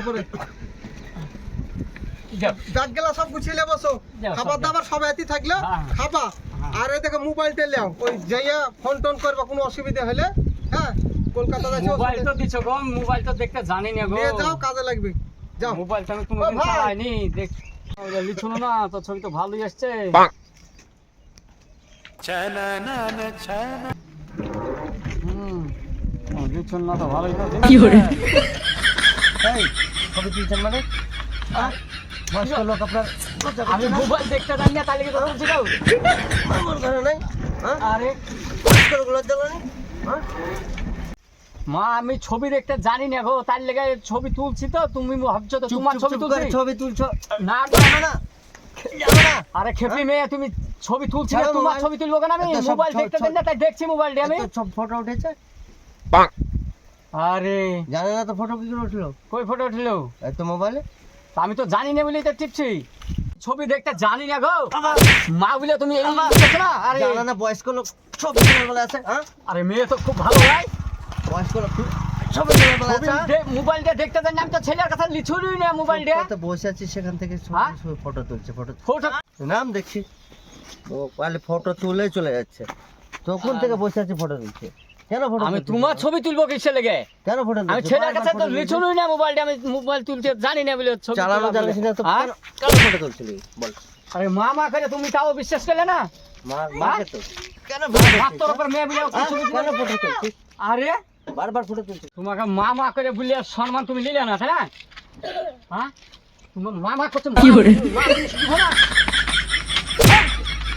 উপরে। যাও। গেলা সব গুছিয়ে বসো। খাবার দাবার সব এতি থাকলে হ্যাঁ, হ্যাঁ। খাবা। হ্যাঁ। আর এই দেখো মোবাইল টেলাও ওই যাইয়া ফোন টোন করবা কোনো অসুবিধা হলে হ্যাঁ? কলকাতাতে আছে মোবাইল তো দিছো গো মোবাইল তো দেখতে জানি না গো। নিয়ে যাও কাজে লাগবে। যাও। মোবাইল তো আমি কোনোদিন চালাইনি দেখ। ওটা না তো ছবি তো ভালোই আসছে। হুম। ও, না তো ভালোই তো কি? এই ছবি তুলছেন মানে? বয়স্ক লোক আপনার আমি মোবাইল দেখতে জানি না তাই লিখে তো বলছি গো আমার ঘরে নাই হ্যাঁ? আরে। লজ্জা হ্যাঁ? মা আমি ছবি দেখতে জানি না গো তার লেগে ছবি তুলছি তো তুমি ভাবছ তো তোমার ছবি তুলছি? ছবি তুলছো। না না। আরে খেপি মেয়ে তুমি ছবি তুলছি না তোমার মোবাইল। ছবি তুলবো কেন আমি? মোবাইল দেখতে জানি না তাই দেখছি মোবাইলটা আমি। সব ফটো উঠেছে? আরে। জানে না তো ফটো কি করে উঠল? কই ফটো উঠল? এই তো মোবাইলে আমি তো জানি না বলেই তো টিপছি। ছবি দেখতে জানি না গো। মা বলে তুমি এই না? আরে। জানে না বয়স্ক লোক ছবি বলে আছে হ্যাঁ? আরে মেয়ে তো খুব ভালো ভাই। বয়স্ক লোক ছবি বলে হ্যাঁ? মোবাইলটা দেখতে জানি আমি তো ছেলের কথা লিছুই না মোবাইলটা ফুটপাতে বসে আছি সেখান থেকে হ্যাঁ? ফটো তুলছে ফটো ফটো নাম দেখছি। মোবাইলে ফটো তুলে চলে যাচ্ছে। তখন থেকে বসে আছি ফটো তুলছে? কেন ফটো আমি তোমার ছবি তুলবো কিসে লেগে? কেন ফটো আমি ছেলের কাছে তো না মোবাইলটা আমি মোবাইল তুলতে জানি না বলে ছবি চালানো জানিস না তো? কেন- কেন ফটো তুলছিলি? বল। আরে মা মা করে তুমি তাও বিশ্বাস করলে না? মা? মাকে তো। কেন ফটো তোর উপর মেয়ে বলে হ্যাঁ? ছবি কেন ফটো তুলছিস? আরে? বারবার ফটো তুলছিস? তোমাকে মা মা করে বললে সম্মান তুমি নিলে না তাই না? হ্যাঁ? তোমার মা মা করছে কি করে? মা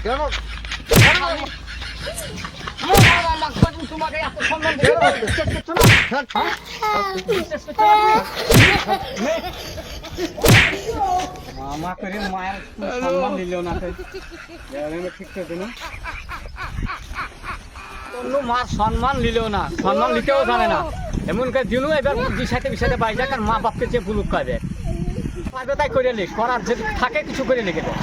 কেন মা মা মা মা তুমি তোমাকে এত সম্মান দিল বিশ্বাস করছ না হ্যাঁ? বিশ্বাস করছ না তুমি? মা মা করে মায়ের সম্মান দিল না ঠিক করছি না মা সম্মান নিলেও না সম্মান নিতেও জানে না এমন করে দিনও এবার বিষাতে বিষাতে বাই যাক আর মা বাপকে যে বুলুক কাজে পাবে তাই করে নে, করার যদি থাকে কিছু করে লিখে দেয়